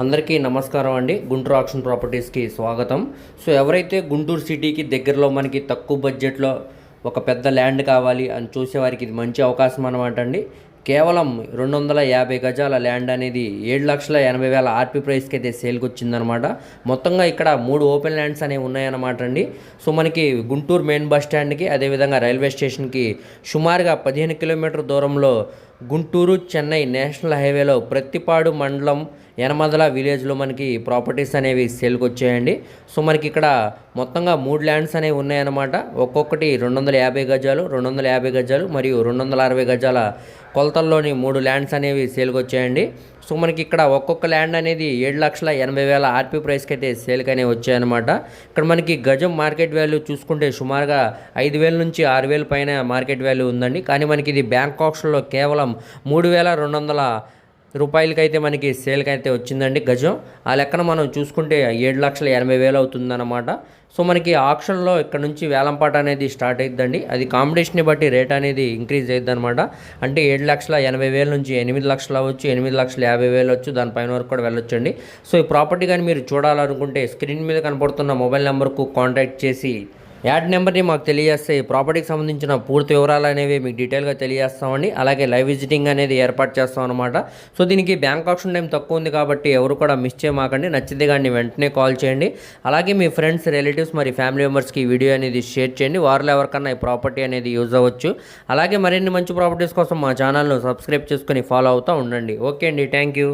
అందరికీ నమస్కారం అండి. గుంటూరు ఆక్షన్ ప్రాపర్టీస్కి స్వాగతం. సో ఎవరైతే గుంటూరు సిటీకి దగ్గరలో మనకి తక్కువ బడ్జెట్లో ఒక పెద్ద ల్యాండ్ కావాలి అని చూసేవారికి ఇది మంచి అవకాశం అనమాట అండి. కేవలం రెండు వందల యాభై గజాల ల్యాండ్ అనేది ఏడు లక్షల ఎనభై వేల ఆర్పీ ప్రైస్కి అయితే సేల్కి వచ్చిందనమాట మొత్తంగా ఇక్కడ మూడు ఓపెన్ ల్యాండ్స్ అనేవి ఉన్నాయన్నమాట అండి. సో మనకి గుంటూరు మెయిన్ బస్ స్టాండ్కి అదేవిధంగా రైల్వే స్టేషన్కి సుమారుగా పదిహేను కిలోమీటర్ దూరంలో గుంటూరు చెన్నై నేషనల్ హైవేలో ప్రత్తిపాడు మండలం యనమదల విలేజ్లో మనకి ప్రాపర్టీస్ అనేవి సేల్కి వచ్చాయండి సో మనకి ఇక్కడ మొత్తంగా మూడు ల్యాండ్స్ అనేవి ఉన్నాయన్నమాట. ఒక్కొక్కటి రెండు వందల యాభై గజాలు రెండు వందల యాభై గజాలు మరియు రెండు వందల అరవై గజాల కొలతల్లోని మూడు ల్యాండ్స్ అనేవి సేల్కి వచ్చాయండి సో మనకి ఇక్కడ ఒక్కొక్క ల్యాండ్ అనేది ఏడు లక్షల ఎనభై వేల ఆర్పీ ప్రైస్కి అయితే సేల్కి అనేవి వచ్చాయన్నమాట. ఇక్కడ మనకి గజం మార్కెట్ వాల్యూ చూసుకుంటే సుమారుగా ఐదు వేల నుంచి ఆరు వేల పైన మార్కెట్ వాల్యూ ఉందండి. కానీ మనకి ఇది బ్యాంక్ ఆప్షన్లో కేవలం మూడు వేల రెండు వందల రూపాయలకైతే మనకి సేల్కి అయితే వచ్చిందండి గజం. ఆ లెక్కన మనం చూసుకుంటే ఏడు లక్షల ఎనభై వేలు అవుతుందన్నమాట. సో మనకి ఆప్షన్లో ఇక్కడ నుంచి వేలంపాట అనేది స్టార్ట్ అయిద్దండి. అది కాంపిటీషన్ని బట్టి రేట్ అనేది ఇంక్రీజ్ అవుతుంది అనమాట అంటే ఏడు లక్షల ఎనభై వేల నుంచి ఎనిమిది లక్షలు అవ్వచ్చు ఎనిమిది లక్షల యాభై వేలు వచ్చు దానిపైన వరకు కూడా వెళ్ళొచ్చండి. సో ఈ ప్రాపర్టీ కానీ మీరు చూడాలనుకుంటే స్క్రీన్ మీద కనపడుతున్న మొబైల్ నెంబర్కు కాంటాక్ట్ చేసి యాడ్ నెంబర్ని మాకు తెలియజేస్తే ఈ ప్రాపర్టీకి సంబంధించిన పూర్తి వివరాలు అనేవి మీకు డీటెయిల్గా తెలియజేస్తామండి. అలాగే లైవ్ విజిటింగ్ అనేది ఏర్పాటు చేస్తాం అనమాట సో దీనికి బ్యాంక్ ఆప్షన్ టైం తక్కువ ఉంది కాబట్టి ఎవరు కూడా మిస్ చేయమాకండి. నచ్చితే కానీ వెంటనే కాల్ చేయండి. అలాగే మీ ఫ్రెండ్స్ రిలేటివ్స్ మరి ఫ్యామిలీ మెంబర్స్కి ఈ వీడియో అనేది షేర్ చేయండి. వారిలో ఎవరికన్నా ఈ ప్రాపర్టీ అనేది యూజ్ అవ్వచ్చు. అలాగే మరిన్ని మంచి ప్రాపర్టీస్ కోసం మా ఛానల్ను సబ్స్క్రైబ్ చేసుకొని ఫాలో అవుతూ ఉండండి. ఓకే అండి. Thank you.